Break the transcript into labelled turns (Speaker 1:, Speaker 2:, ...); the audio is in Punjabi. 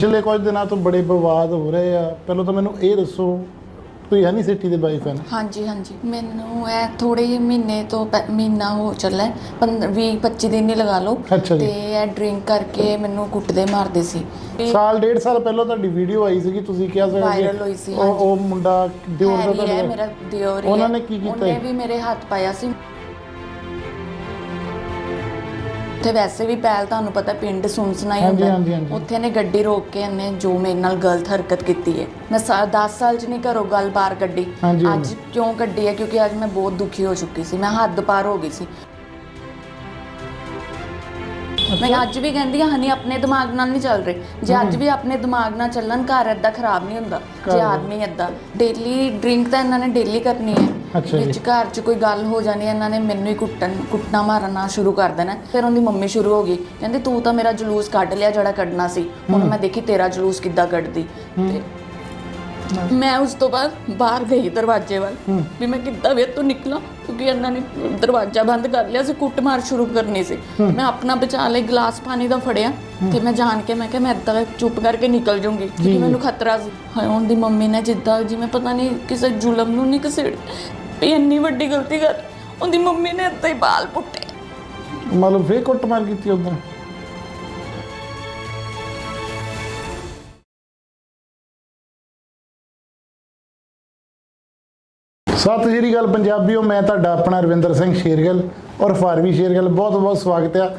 Speaker 1: ਪਿਛਲੇ ਕੁਝ ਦਿਨਾਂ ਤੋਂ ਬੜੇ ਵਿਵਾਦ ਹੋ ਰਹੇ ਆ। ਪਹਿਲਾਂ ਤਾਂ ਮੈਨੂੰ ਇਹ ਦੱਸੋ ਤੁਸੀਂ ਹਨੀ ਸਿਟੀ ਦੇ ਵਾਈਫ ਹੈ ਨਾ?
Speaker 2: ਹਾਂਜੀ ਹਾਂਜੀ। ਮੈਨੂੰ ਇਹ ਥੋੜੇ ਜਿਹੇ ਮਹੀਨੇ ਤੋਂ ਪਹਿ- ਮਹੀਨਾ ਹੋ ਚੱਲਾ 20 25 ਦਿਨ ਹੀ ਲਗਾ ਲਓ।
Speaker 1: ਅੱਛਾ ਜੀ।
Speaker 2: ਤੇ ਇਹ ਡਰਿੰਕ ਕਰਕੇ ਮੈਨੂੰ ਕੁੱਟਦੇ ਮਾਰਦੇ ਸੀ। ਤੇ
Speaker 1: ਸਾਲ ਡੇਢ ਸਾਲ ਪਹਿਲਾਂ ਤੁਹਾਡੀ ਵੀਡੀਓ ਆਈ ਸੀਗੀ ਤੁਸੀਂ ਕਿਹਾ ਸੀ
Speaker 2: Viral ਹੋਈ ਸੀ,
Speaker 1: ਉਹ ਉਹ ਮੁੰਡਾ ਦਿਓਰ ਦਾ
Speaker 2: ਹੈਰੀ ਹੈ
Speaker 1: ਤੁਹਾਡਾ
Speaker 2: ਮੇਰਾ ਦਿਓਰ ਹੀ
Speaker 1: ਉਹਨਾਂ
Speaker 2: ਹੈ।
Speaker 1: ਨੇ ਕੀ ਕੀਤਾ
Speaker 2: ਉਹਨੇ? ਵੀ ਮੇਰੇ ਹੱਥ ਪਾਇਆ ਸੀ। ਤੇ ਵੈਸੇ ਵੀ ਪਹਿਲ ਤੁਹਾਨੂੰ ਪਤਾ ਪਿੰਡ ਸੁਣਸਣਾ ਹੀ
Speaker 1: ਹਾਂਜੀ,
Speaker 2: ਹੁੰਦਾ।
Speaker 1: ਹਾਂਜੀ।
Speaker 2: ਉੱਥੇ ਨੇ ਗੱਡੀ ਰੋਕ ਕੇ ਇਹਨੇ ਜੋ ਮੇਰੇ ਨਾਲ ਗਲਤ ਹਰਕਤ ਕੀਤੀ ਹੈ। ਮੈਂ 10 ਸਾਲ ਚ ਨਹੀਂ ਘਰੋਂ ਗੱਲ ਬਾਹਰ ਕੱਢੀ।
Speaker 1: ਹਾਂਜੀ,
Speaker 2: ਅੱਜ। ਕਿਉਂ ਕੱਢੀ ਹੈ? ਕਿਉਂਕਿ ਅੱਜ ਮੈਂ ਬਹੁਤ ਦੁਖੀ ਹੋ ਚੁੱਕੀ ਸੀ। ਮੈਂ ਹੱਦ ਪਾਰ ਹੋ ਗਈ ਸੀ। ਮੈਂ ਅੱਜ ਵੀ ਕਹਿੰਦੀ ਹਾਂ ਹਨੀ ਆਪਣੇ ਦਿਮਾਗ ਨਾਲ ਨਹੀਂ ਚੱਲ ਰਹੀ। ਜੇ ਅੱਜ ਵੀ ਆਪਣੇ ਦਿਮਾਗ ਨਾਲ ਚੱਲਣ ਘਰ ਏਦਾਂ ਖਰਾਬ ਨਹੀਂ ਹੁੰਦਾ। ਜੇ ਆਦਮੀ ਏਦਾਂ। ਡੇਲੀ ਡਰਿੰਕ ਤਾਂ ਇਹਨਾਂ ਨੇ ਡੇਲੀ ਕਰਨੀ ਹੈ। ਵਿੱਚ ਘਰ 'ਚ ਕੋਈ ਗੱਲ ਹੋ ਜਾਣੀ ਇਹਨਾਂ ਨੇ ਮੈਨੂੰ ਹੀ ਕੁੱਟਣ ਕੁੱਟਣਾ ਮਾਰਨਾ ਸ਼ੁਰੂ ਕਰ ਦੇਣਾ। ਫਿਰ ਉਹਦੀ ਮੰਮੀ ਸ਼ੁਰੂ ਹੋ ਗਈ। ਕਹਿੰਦੀ ਤੂੰ ਤਾਂ ਮੇਰਾ ਜਲੂਸ ਕੱਢ ਲਿਆ ਜਿਹੜਾ ਕੱਢਣਾ ਸੀ। ਹੁਣ ਮੈਂ ਦੇਖੀ ਤੇਰਾ ਜਲੂਸ ਕਿੱਦਾਂ ਕੱਢਦੀ। ਤੇ ਮੈਂ ਉਸ ਤੋਂ ਬਾਅਦ ਬਾਹਰ ਗਈ ਦਰਵਾਜ਼ੇ ਵੱਲ ਵੀ ਮੈਂ ਕਿੱਦਾਂ ਵੇ ਤੋਂ ਨਿਕਲਾਂ ਕਿਉਂਕਿ ਇਹਨਾਂ ਨੇ ਦਰਵਾਜ਼ਾ ਬੰਦ ਕਰ ਲਿਆ ਸੀ ਕੁੱਟਮਾਰ ਸ਼ੁਰੂ ਕਰਨੀ ਸੀ। ਮੈਂ ਆਪਣਾ ਬਚਾ ਲਈ ਗਲਾਸ ਪਾਣੀ ਦਾ ਫੜਿਆ ਤੇ ਮੈਂ ਜਾਣ ਕੇ ਮੈਂ ਕਿਹਾ ਮੈਂ ਏਦਾਂ ਚੁੱਪ ਕਰਕੇ ਨਿਕਲ ਜੂੰਗੀ ਕਿਉਂਕਿ ਮੈਨੂੰ ਖਤਰਾ ਸੀ। ਹਾਏ ਉਹਦੀ ਮੰਮੀ ਨੇ ਜਿੱਦਾਂ ਜਿਵੇਂ ਪਤਾ ਨਹੀਂ ਕਿਸੇ ਜ਼ੁਲਮ ਨੂੰ ਨਹੀਂ ਕਿਸੇ ਵੀ ਇੰਨੀ ਵੱਡੀ ਗਲਤੀ ਕਰ ਉਹਦੀ ਮੰਮੀ ਨੇ ਏਦਾਂ ਹੀ ਬਾਲ ਪੁੱਟੇ।
Speaker 1: ਮਤਲਬ ਫੇਰ ਕੁੱਟਮਾਰ ਕੀਤੀ ਉਦੋਂ ਸਤਿ ਸ਼੍ਰੀ ਅਕਾਲ ਪੰਜਾਬੀਓ, ਮੈਂ ਤੁਹਾਡਾ ਆਪਣਾ ਰਵਿੰਦਰ ਸਿੰਘ ਸ਼ੇਰਗਲ ਔਰ ਫਾਰਵੀ ਸ਼ੇਰਗਲ। ਬਹੁਤ ਬਹੁਤ ਸਵਾਗਤ ਆ